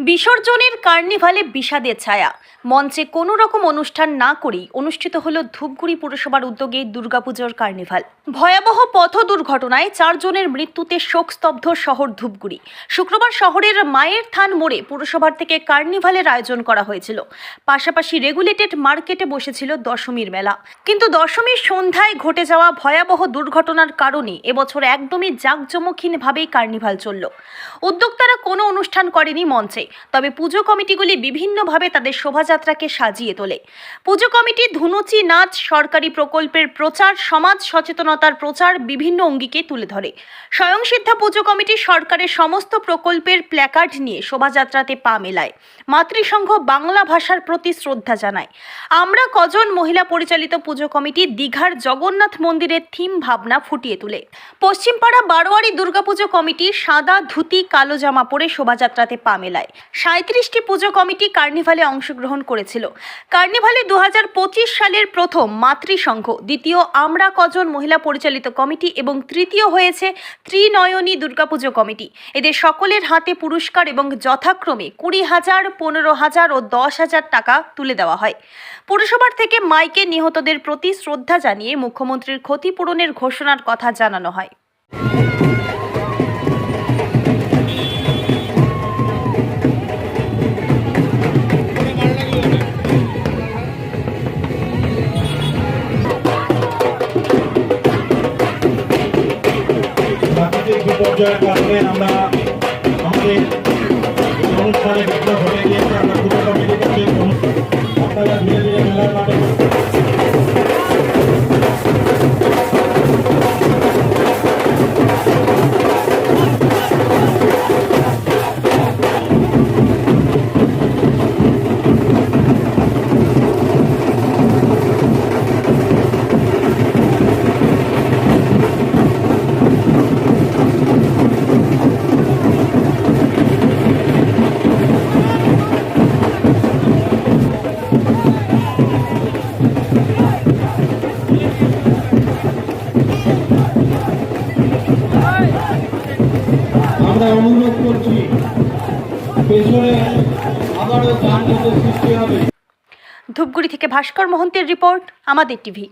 বিসর্জনের কার্নিভালে বিষাদের ছায়া। মঞ্চে কোনো রকম অনুষ্ঠান না করেই অনুষ্ঠিত হল ধূপগুড়ি পুরসভার উদ্যোগে দুর্গাপুজোর কার্নিভাল। ভয়াবহ পথ দুর্ঘটনায় চারজনের মৃত্যুতে শোকস্তব্ধ শহর ধূপগুড়ি। শুক্রবার শহরের মায়ের থান মোড়ে পুরসভার থেকে কার্নিভালের আয়োজন করা হয়েছিল। পাশাপাশি রেগুলেটেড মার্কেটে বসেছিল দশমীর মেলা। কিন্তু দশমীর সন্ধ্যায় ঘটে যাওয়া ভয়াবহ দুর্ঘটনার কারণে এবছর একদমই জাঁকজমকহীনভাবেই কার্নিভাল চলল। উদ্যোক্তারা কোনো অনুষ্ঠান করেনি মঞ্চে। তবে পুজো কমিটিগুলি বিভিন্নভাবে তাদের শোভাযাত্রাকে সাজিয়ে তোলে। পুজো কমিটি ধুনুচি নাচ, সরকারি প্রকল্পের প্রচার, সমাজ সচেতনতার প্রচার বিভিন্ন অঙ্গিকে তুলে ধরে। স্বয়ংসিদ্ধা পুজো কমিটি সরকারের সমস্ত প্রকল্পের প্ল্যাকার্ড নিয়ে শোভাযাত্রাতে পা মেলায়। মাতৃসংঘ বাংলা ভাষার প্রতি শ্রদ্ধা জানায়। আমরা কজন মহিলা পরিচালিত পুজো কমিটি দীঘার জগন্নাথ মন্দিরের থিম ভাবনা ফুটিয়ে তোলে। পশ্চিমপাড়া বারোয়ারি দুর্গাপুজো কমিটি সাদা ধুতি, কালো জামা পরে শোভাযাত্রাতে পা মেলায়। সাঁত্রিশটি পুজো কমিটি কার্নিভালে অংশগ্রহণ করেছিল। কার্নিভালে দু হাজার পঁচিশ সালের প্রথম মাতৃসংঘ, দ্বিতীয় আমরা কজন মহিলা পরিচালিত কমিটি এবং তৃতীয় হয়েছে ত্রিনয়নী দুর্গাপুজো কমিটি। এদের সকলের হাতে পুরস্কার এবং যথাক্রমে কুড়ি হাজার, পনেরো হাজার ও দশ হাজার টাকা তুলে দেওয়া হয়। পুরসভার থেকে মাইকে নিহতদের প্রতি শ্রদ্ধা জানিয়ে মুখ্যমন্ত্রীর ক্ষতিপূরণের ঘোষণার কথা জানানো হয়। বিপর্যয়ের কারণে আমরা আমরা অনুরোধ করছি, পেছনে আবারও যানজটের সৃষ্টি হবে। ধূপগুড়ি থেকে ভাস্কর মহন্তের রিপোর্ট, আমাদের টিভি।